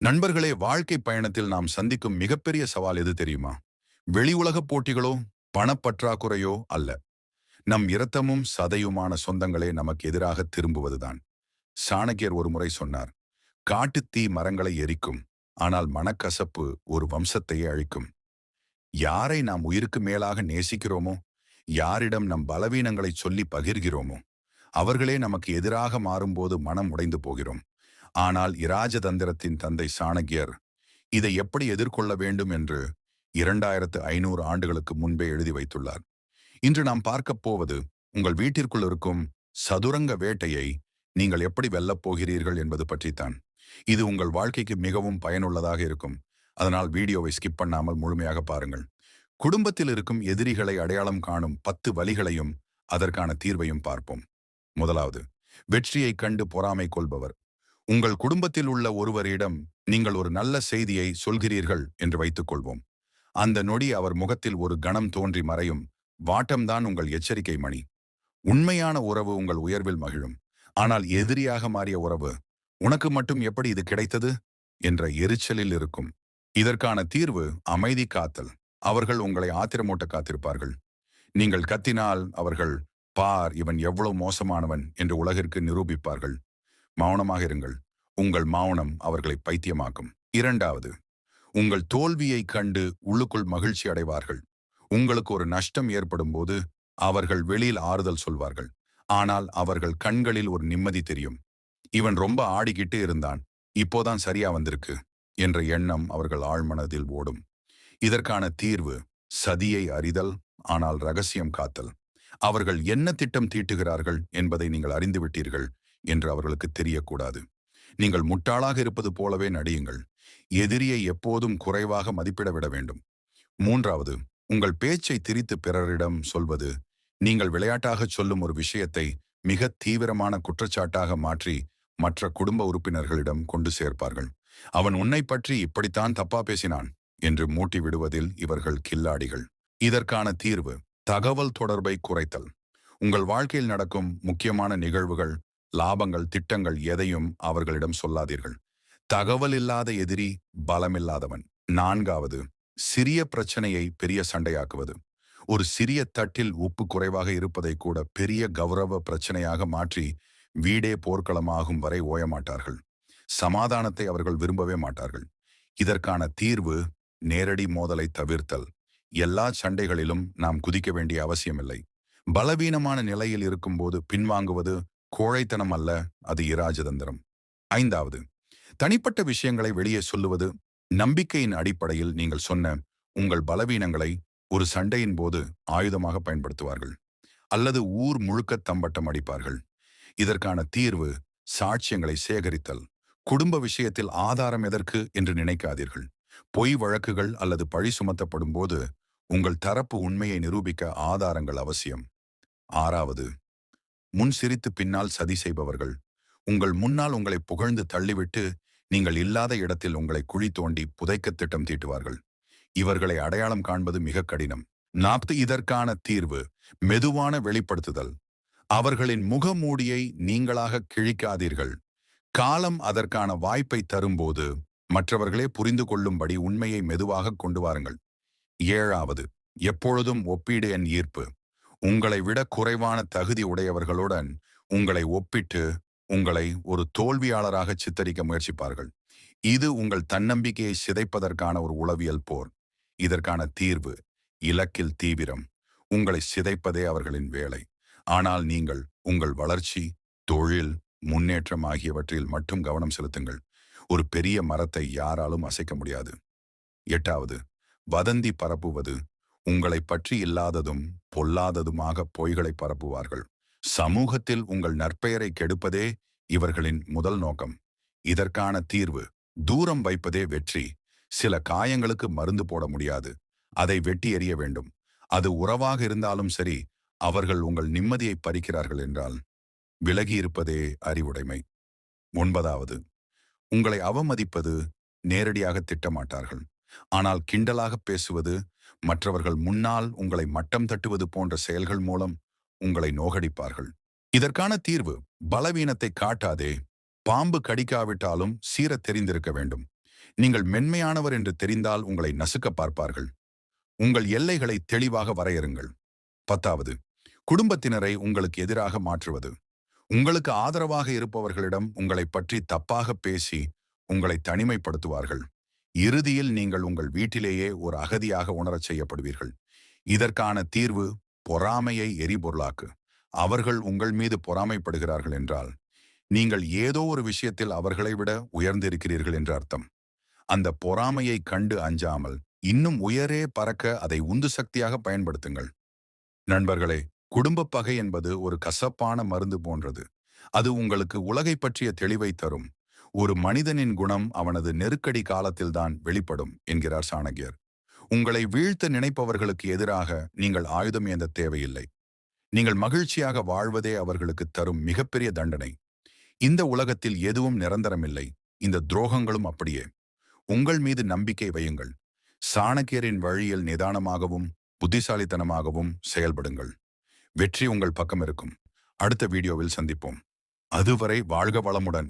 நண்பர்களே வாழ்க்கை பயணத்தில் நாம் சந்திக்கும் மிகப்பெரிய சவால் எது தெரியுமா? வெளி உலகப் போட்டிகளோ பணப்பற்றாக்குறையோ அல்ல. நம் இரத்தமும் சதையுமான சொந்தங்களே நமக்கு எதிராக திரும்புவதுதான். சாணக்கியர் ஒரு முறை சொன்னார் காட்டுத்தீ மரங்களை எரிக்கும் ஆனால் மனக்கசப்பு ஒரு வம்சத்தையே அழிக்கும். யாரை நாம் உயிருக்கு மேலாக நேசிக்கிறோமோ யாரிடம் நம் பலவீனங்களை சொல்லி பகிர்கிறோமோ அவர்களே நமக்கு எதிராக மாறும்போது மனம் உடைந்து போகிறோம். ஆனால் இராஜதந்திரத்தின் தந்தை சாணக்கியர் இதை எப்படி எதிர்கொள்ள வேண்டும் என்று இரண்டாயிரத்து ஐநூறு ஆண்டுகளுக்கு முன்பே எழுதி வைத்துள்ளார். இன்று நாம் பார்க்கப் போவது உங்கள் வீட்டிற்குள் இருக்கும் சதுரங்க வேட்டையை நீங்கள் எப்படி வெல்லப் போகிறீர்கள் என்பது பற்றித்தான். இது உங்கள் வாழ்க்கைக்கு மிகவும் பயனுள்ளதாக இருக்கும். அதனால் வீடியோவை ஸ்கிப் பண்ணாமல் முழுமையாக பாருங்கள். குடும்பத்தில் இருக்கும் எதிரிகளை அடையாளம் காணும் பத்து வழிகளையும் அதற்கான தீர்வையும் பார்ப்போம். முதலாவது வெற்றியைக் கண்டு பொறாமை கொள்பவர். உங்கள் குடும்பத்தில் உள்ள ஒருவரிடம் நீங்கள் ஒரு நல்ல செய்தியை சொல்கிறீர்கள் என்று வைத்துக் கொள்வோம் அந்த நொடி அவர் முகத்தில் ஒரு கணம் தோன்றி மறையும். வாட்டம்தான் உங்கள் எச்சரிக்கை மணி. உண்மையான உறவு உங்கள் உயர்வில் மகிழும். ஆனால் எதிரியாக மாறிய உறவு உனக்கு மட்டும் எப்படி இது கிடைத்தது? என்ற எரிச்சலில் இருக்கும். இதற்கான தீர்வு அமைதி காத்தல். அவர்கள் உங்களை ஆத்திரமூட்ட காத்திருப்பார்கள். நீங்கள் கத்தினால் அவர்கள் பார் இவன் எவ்வளவு மோசமானவன் என்று உலகிற்கு நிரூபிப்பார்கள். மௌனமாக இருங்கள். உங்கள் மௌனம் அவர்களை பைத்தியமாக்கும். இரண்டாவது உங்கள் தோல்வியை கண்டு உள்ளுக்குள் மகிழ்ச்சி அடைவார்கள். உங்களுக்கு ஒரு நஷ்டம் ஏற்படும் போது அவர்கள் வெளியில் ஆறுதல் சொல்வார்கள். ஆனால் அவர்கள் கண்களில் ஒரு நிம்மதி தெரியும். இவன் ரொம்ப ஆடிக்கிட்டு இருந்தான். இப்போதான் சரியா வந்திருக்கு என்ற எண்ணம் அவர்கள் ஆழ்மனதில் ஓடும். இதற்கான தீர்வு சதியை அறிதல் ஆனால் ரகசியம் காத்தல். அவர்கள் என்ன திட்டம் தீட்டுகிறார்கள் என்பதை நீங்கள் அறிந்துவிட்டீர்கள் என்று அவர்களுக்கு தெரியக்கூடாது. நீங்கள் முட்டாளாக இருப்பது போலவே நடியுங்கள். எதிரியை எப்போதும் குறைவாக மதிப்பிட விட வேண்டும். மூன்றாவது உங்கள் பேச்சை திரித்து பிறரிடம் சொல்வது. நீங்கள் விளையாட்டாக சொல்லும் ஒரு விஷயத்தை மிக தீவிரமான குற்றச்சாட்டாக மாற்றி மற்ற குடும்ப உறுப்பினர்களிடம் கொண்டு சேர்ப்பார்கள். அவன் உன்னை பற்றி இப்படித்தான் தப்பா பேசினான் என்று மூட்டி விடுவதில் இவர்கள் கில்லாடிகள். இதற்கான தீர்வு தகவல் தொடர்பை குறைத்தல். உங்கள் வாழ்க்கையில் நடக்கும் முக்கியமான நிகழ்வுகள் லாபங்கள் திட்டங்கள் எதையும் அவர்களிடம் சொல்லாதீர்கள். தகவல் இல்லாத எதிரி பலமில்லாதவன். நான்காவது சிறிய பிரச்சனையை பெரிய சண்டையாக்குவது. ஒரு சிறிய தட்டில் உப்பு குறைவாக இருப்பதை கூட பெரிய கௌரவ பிரச்சனையாக மாற்றி வீடே போர்க்களமாகும் வரை ஓயமாட்டார்கள். சமாதானத்தை அவர்கள் விரும்பவே மாட்டார்கள். இதற்கான தீர்வு நேரடி மோதலை தவிர்த்தல். எல்லா சண்டைகளிலும் நாம் குதிக்க வேண்டிய அவசியமில்லை. பலவீனமான நிலையில் இருக்கும்போது பின்வாங்குவது கோழைத்தனம் அல்ல அது இராஜதந்திரம். ஐந்தாவது தனிப்பட்ட விஷயங்களை வெளியே சொல்லுவது நம்பிக்கையின் அடிப்படையில் நீங்கள் சொன்ன உங்கள் பலவீனங்களை ஒரு சண்டையின் போது ஆயுதமாக பயன்படுத்துவார்கள் அல்லது ஊர் முழுக்க தம்பட்டம் அடிப்பார்கள். இதற்கான தீர்வு சாட்சியங்களை சேகரித்தல். குடும்ப விஷயத்தில் ஆதாரம் எதற்கு என்று நினைக்காதீர்கள். பொய் வழக்குகள் அல்லது பழி சுமத்தப்படும் போது உங்கள் தரப்பு உண்மையை நிரூபிக்க ஆதாரங்கள் அவசியம். ஆறாவது முன் சிரித்து பின்னால் சதி செய்பவர்கள். உங்கள் முன்னால் உங்களை புகழ்ந்து தள்ளிவிட்டு நீங்கள் இல்லாத இடத்தில் உங்களை குழி தோண்டி புதைக்க திட்டம் தீட்டுவார்கள். இவர்களை அடையாளம் காண்பது மிக கடினம். நாப்து இதற்கான தீர்வு மெதுவான வெளிப்படுத்துதல். அவர்களின் முகமூடியை நீங்களாக கிழிக்காதீர்கள். காலம் அதற்கான வாய்ப்பை தரும்போது மற்றவர்களே புரிந்து கொள்ளும்படி உண்மையை மெதுவாக கொண்டு வாருங்கள். ஏழாவது எப்பொழுதும் ஒப்பீடு என் ஈர்ப்பு. உங்களை விட குறைவான தகுதி உடையவர்களுடன் உங்களை ஒப்பிட்டு உங்களை ஒரு தோல்வியாளராக சித்தரிக்க முயற்சிப்பார்கள். இது உங்கள் தன்னம்பிக்கையை சிதைப்பதற்கான ஒரு உளவியல் போர். இதற்கான தீர்வு இலக்கில் தீவிரம். உங்களை சிதைப்பதே அவர்களின் வேலை. ஆனால் நீங்கள் உங்கள் வளர்ச்சி தொழில் முன்னேற்றம் ஆகியவற்றில் மட்டும் கவனம் செலுத்துங்கள். ஒரு பெரிய மரத்தை யாராலும் அசைக்க முடியாது. எட்டாவது வதந்தி பரப்புவது உங்களை பற்றி இல்லாததும் பொல்லாததுமாக பொய்களை பரப்புவார்கள். சமூகத்தில் உங்கள் நற்பெயரை கெடுப்பதே இவர்களின் முதல் நோக்கம். இதற்கான தீர்வு தூரம் வைப்பதே வெற்றி. சில காயங்களுக்கு மருந்து போட முடியாது. அதை வெட்டி எறிய வேண்டும். அது உறவாக இருந்தாலும் சரி அவர்கள் உங்கள் நிம்மதியை பறிக்கிறார்கள் என்றால் விலகி இருப்பதே அறிவுடைமை. ஒன்பதாவது உங்களை அவமதிப்பது நேரடியாக திட்டமாட்டார்கள். ஆனால் கிண்டலாக பேசுவது மற்றவர்கள் முன்னால் உங்களை மட்டம் தட்டுவது போன்ற செயல்கள் மூலம் உங்களை நோகடிப்பார்கள். இதற்கான தீர்வு பலவீனத்தை காட்டாதே பாம்பு கடிக்காவிட்டாலும் சீர தெரிந்திருக்க வேண்டும். நீங்கள் மென்மையானவர் என்று தெரிந்தால் உங்களை நசுக்க பார்ப்பார்கள். உங்கள் எல்லைகளை தெளிவாக வரையறுங்கள். பத்தாவது குடும்பத்தினரை உங்களுக்கு எதிராக மாற்றுவது. உங்களுக்கு ஆதரவாக இருப்பவர்களிடம் உங்களை பற்றி தப்பாக பேசி உங்களை தனிமைப்படுத்துவார்கள். இறுதியில் நீங்கள் உங்கள் வீட்டிலேயே ஒரு அகதியாக உணரச் செய்யப்படுவீர்கள். இதற்கான தீர்வு பொறாமையை எரிபொருளாக்கு. அவர்கள் உங்கள் மீது பொறாமைப்படுகிறார்கள் என்றால் நீங்கள் ஏதோ ஒரு விஷயத்தில் அவர்களை விட உயர்ந்திருக்கிறீர்கள் என்று அர்த்தம். அந்த பொறாமையை கண்டு அஞ்சாமல் இன்னும் உயரே பறக்க அதை உந்து சக்தியாக பயன்படுத்துங்கள். நண்பர்களே குடும்ப பகை என்பது ஒரு கசப்பான மருந்து போன்றது. அது உங்களுக்கு உலகை பற்றிய தெளிவை தரும். ஒரு மனிதனின் குணம் அவனது நெருக்கடி காலத்தில்தான் வெளிப்படும் என்கிறார் சாணகியர். உங்களை வீழ்த்த நினைப்பவர்களுக்கு எதிராக நீங்கள் ஆயுதம் ஏந்த தேவையில்லை. நீங்கள் மகிழ்ச்சியாக வாழ்வதே அவர்களுக்கு தரும் மிகப்பெரிய தண்டனை. இந்த உலகத்தில் எதுவும் நிரந்தரமில்லை. இந்த துரோகங்களும் அப்படியே. உங்கள் மீது நம்பிக்கை வையுங்கள். சாணக்கியரின் வழியில் நிதானமாகவும் புத்திசாலித்தனமாகவும் செயல்படுங்கள். வெற்றி உங்கள் பக்கம் இருக்கும். அடுத்த வீடியோவில் சந்திப்போம். அதுவரை வாழ்க வளமுடன்.